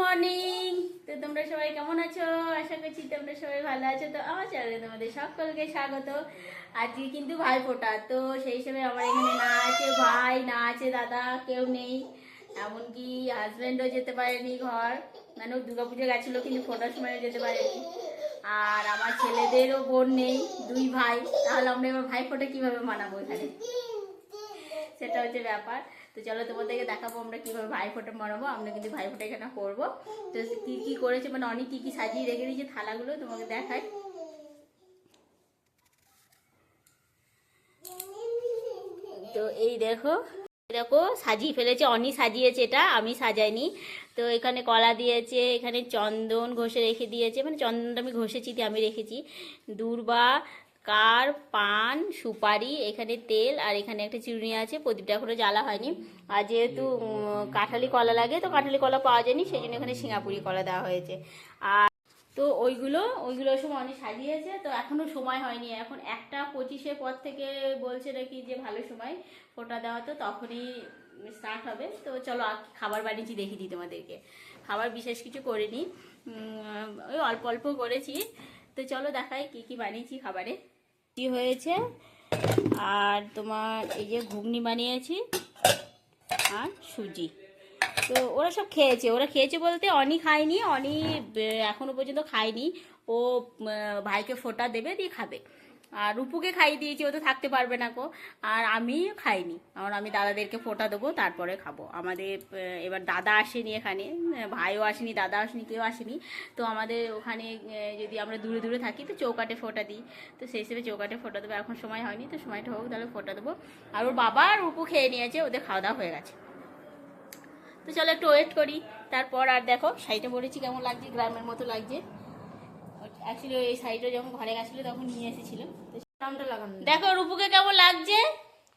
Morning তো তোমরা সবাই কেমন আছো? আশা করছি তোমরা সবাই ভালো আছো। তো আমার চ্যানেলে তোমাদের সকলকে স্বাগত। আজকে কিন্তু ভাই ফোটা তো সেই হিসেবে আমার এখানে না আছে ভাই, না আছে দাদা, কেউ নেই। এমনকি হাজব্যান্ডও যেতে পারেনি ঘর। মানে দুর্গাপুজো গেছিল, কিন্তু ফোটার সময় যেতে পারেনি। আর আমার ছেলেদেরও বোন নেই, দুই ভাই। তাহলে আমরা এবার ভাই ফোটা কীভাবে মানাবো এখানে? সেটা হচ্ছে ব্যাপার। তো চলো তোমাদেরকে দেখাবো আমরা কীভাবে ভাই ফোঁটা মারাবো আমরা কিন্তু ভাই ফোঁটা এখানে করব। তো কি কি করেছে মানে অনেক কি কি সাজিয়ে রেখে দিয়েছে থালাগুলো তোমাকে দেখাই। তো এই দেখো দেখো, সাজিয়ে ফেলেছে, অনি সাজিয়েছে এটা, আমি সাজাইনি। তো এখানে কলা দিয়েছে, এখানে চন্দন ঘষে রেখে দিয়েছে মানে চন্দনটা আমি ঘষেছি দিয়ে আমি রেখেছি। দূর্বা কার, পান, সুপারি, এখানে তেল আর এখানে একটা চিরুনি আছে, প্রদীপটা এখনও জ্বালা হয়নি। আর যেহেতু কাঁঠালি কলা লাগে, তো কাঁঠালি কলা পাওয়া যায়নি সেই জন্য এখানে সিঙ্গাপুরি কলা দেওয়া হয়েছে। আর তো ওইগুলো ওইগুলো সময় অনেক সাজিয়েছে, তো এখনও সময় হয়নি। এখন একটা পঁচিশের পর থেকে বলছে নাকি যে ভালো সময় ফোটা দেওয়া তো তখনই স্টার্ট হবে। তো চলো খাবার বানিয়েছি দেখি দিই তোমাদেরকে। খাবার বিশেষ কিছু করিনি। ওই অল্প অল্প করেছি। তো চলো দেখাই কি কি বানিয়েছি খাবারে। কি হয়েছে। আর তোমার এই যে ঘুগনি বানিয়েছি আর সুজি। তো ওরা সব খেয়েছে। ওরা খেয়েছে বলতে অনি খায়নি, অনি এখনও এখনও পর্যন্ত খায়নি। ও ভাইকে ফোটা দেবে, দিয়ে খাবে। আর রূপুকে খাইয়ে দিয়েছি ও তো থাকতে পারবে না কো আর আমি খাইনি। কারণ আমি দাদাদেরকে ফোঁটা দেবো, তারপরে খাব। আমাদের এবার দাদা আসেনি এখানে ভাইও আসেনি, দাদা আসেনি, কেউ আসেনি। তো আমাদের ওখানে যদি আমরা দূরে দূরে থাকি, তো চৌকাটে ফোঁটা দিই। তো সেই হিসেবে চৌকাটে ফোটা দেবো, এখন সময় হয়নি, তো সময়টা হোক, তাহলে ফোটা দেবো। আর ওর বাবা আর রূপু খেয়ে নিয়েছে, ওদের খাওয়া দাওয়া হয়ে গেছে। তো চলো একটু ওয়েট করি, তারপর আর দেখো, শাড়িটা পরেছি, কেমন লাগছে, গ্রামের মতো লাগছে। অ্যাকচুয়ালি এই শাড়িটা যখন ঘরে গেছিল তখন নিয়ে এসেছিল তো নামটা লাগানো দেখো রূপুকে কেমন লাগছে?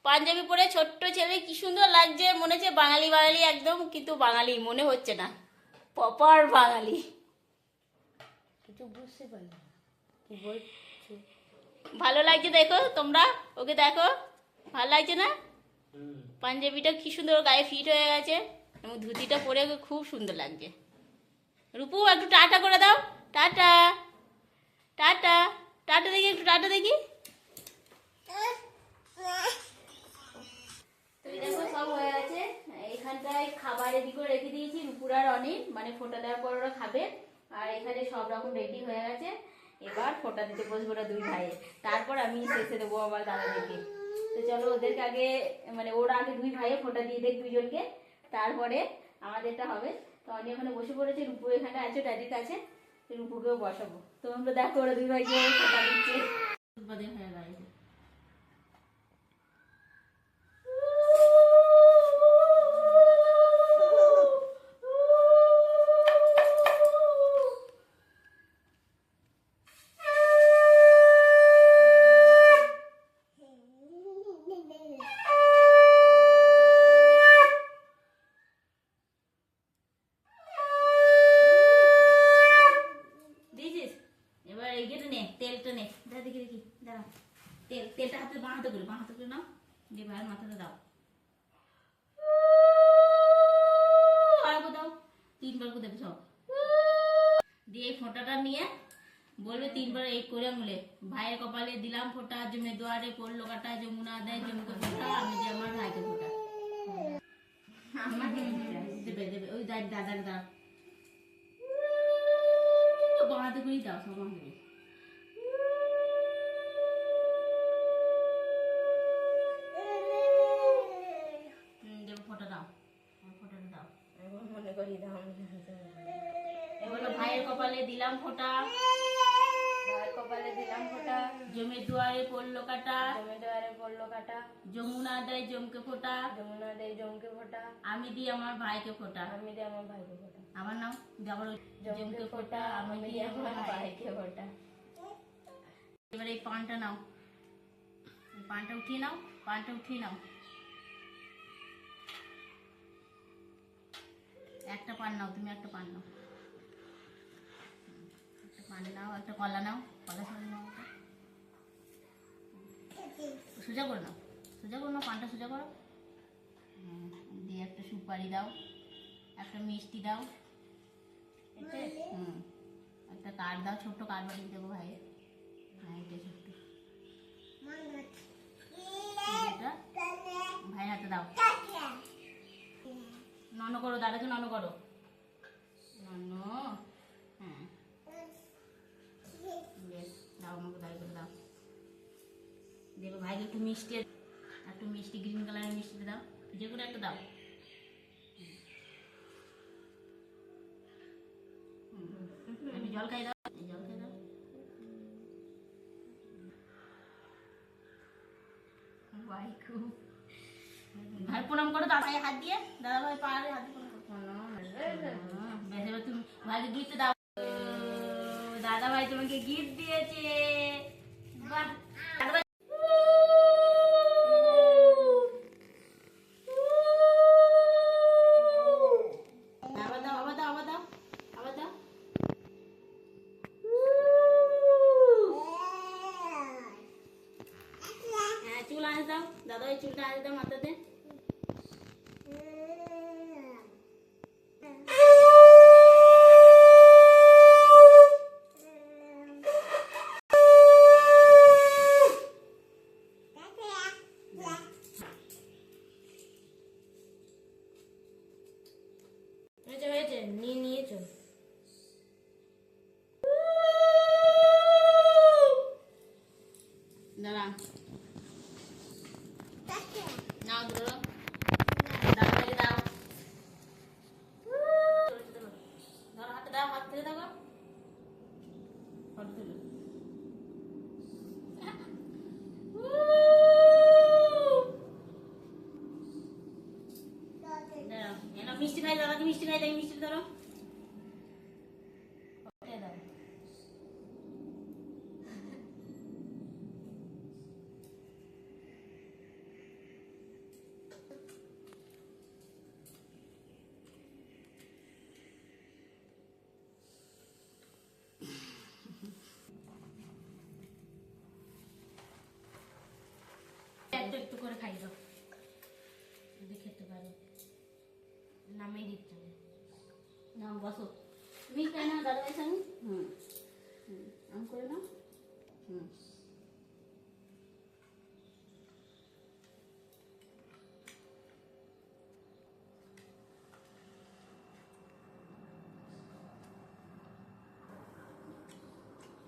পাঞ্জাবি পরে ছোট্ট ছেলে কি সুন্দর লাগছে। মনে হচ্ছে বাঙালি বাঙালি একদম কিন্তু বাঙালি মনে হচ্ছে না। প্রপার বাঙালি। কিছু বুঝতে বলছে? ভালো লাগছে দেখো তোমরা? ওকে দেখো। ভালো লাগছে না? পাঞ্জাবিটা কি সুন্দর গায়ে ফিট হয়ে গেছে। এবং ধুতিটা পরে ওকে খুব সুন্দর লাগছে। রূপু একটু টাটা করে দাও। টাটা। টাটা। টাটা দেখি, একটু টাটা দেখি। দেখো, সব হয়ে এখানটায় দিয়েছি রূপুর অনিল। মানে দেওয়ার পর ওরা খাবে। আর এখানে সব রকম রেডি হয়ে গেছে। এবার ফোটা দিতে দুই ভাইয়ে। তারপর আমি দেবো দাদাদেরকে। তো চলো, ওদেরকে আগে মানে ওরা আগে দুই দিয়ে দেখ তারপরে আমাদেরটা হবে। তো অনি ওখানে বসে পড়েছে রূপু এখানে আছে ড্যাডির কাছে রূপুকেও বসাবো। তোমরা দেখো ওরা দুই ভাইকে হয়ে গেছে। তেল, তেলটা হাতে বাঁ হাতে করে, বাঁ হাতে করে নাও। দিয়ে ভাইয়ের মাথাতে দাও। আরেকবার দাও? তিনবার করে দেবে সব দিয়ে এই ফোঁটাটা নিয়ে বলবে তিনবার এই করে আঙুলে ভাইয়ের কপালে দিলাম ফোঁটা জমে দুয়ারে পড়ল কাটা, যমুনা দেয় জমকে ফোঁটা, আমি যে আমার ভাইকে ফোঁটা। আমার দেবে দেবে, ওই দাদার দাও বাঁধে করেই দাও, সব বাঁধে কপালে দিলাম ফোঁটা। ভাই কপালে দিলাম ফোটা। দুয়ারে পড়ল কাটা। জমে দেওয়ারে পড়ল কাটা। যমুনা দেয় জমকে ফোঁটা। যমুনা দেয় জমকে ফোটা। আমি দিই আমার ভাইকে ফোঁটা। আমি দিই আমার ভাইকে ফোটা। আমার নাম দিয়ে আবার জমকে ফোটা আমি দিই আমার ভাইকে ফোটা। এবার এই পানটা নাও। পানটা উঠিয়ে নাও পানটা উঠিয়ে নাও। একটা পান নাও তুমি একটা পান নাও। পান নাও, একটা কলা নাও কলা সঙ্গে নাও। সোজা করে নাও, সোজা করে নাও, পানটা সোজা করো। দিয়ে একটা সুপারি দাও, একটা মিষ্টি দাও হুম, একটা কার্ড দাও, ছোট্ট কার্ড বানিয়ে দেবো ভাই হ্যাঁ এটা ছোট্ট। ভাই হাতে দাও। নন করো, দাদাকে নন করো। নন একটু মিষ্টি একটু মিষ্টি গ্রিন কালারের মিষ্টি দাও। যে কোনো একটা দাও। জল খাই দাও। জল খাই দাও। ভাই খুব। ভাই প্রণাম করো দাদা হাত দিয়ে। দাদা ভাই পাহাড়ে হাত দিয়ে প্রণাম। তুমি ভাইকে গিফট দাও। দাদা ভাই তোমাকে গিফট দিয়েছে। দাও দাদা ওই চুলটা আনতে দাও মাথাতে হয়েছে মিষ্টি খাই দাদাকে মিষ্টি খাই দেখি মিষ্টি ধরো। একটু একটু করে খাই দাও। নামেই দিতে হবে নাও বসো। তুমি খাই না দাদা ভাইয়ের সঙ্গে হুম। হুম। আম করে নাও। হুম।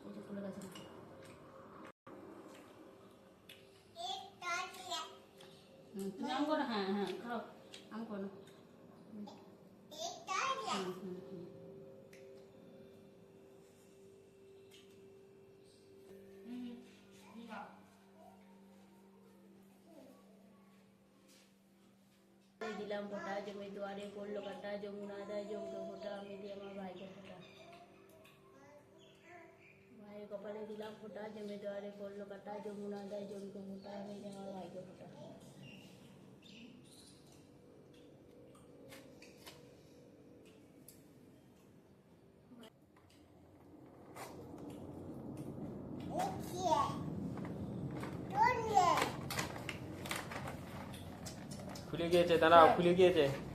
ওই গেছে হুম, তুমি আম করো। হ্যাঁ হ্যাঁ খাও। আম করো। দিলাম ফোটা জমি দুয়ারে পড়ল কাটা যমুনা দেয় জমকে ফোটা আমি দিয়ে আমার ভাইকে ফোটা ভাইয়ের কপালে দিলাম ফোটা জমি দুয়ারে পড়ল কাটা যমুনা দেয় জমকে ফোটা আমি দিয়ে আমার ভাইকে ফোটা 구류계제 나라 구류계제.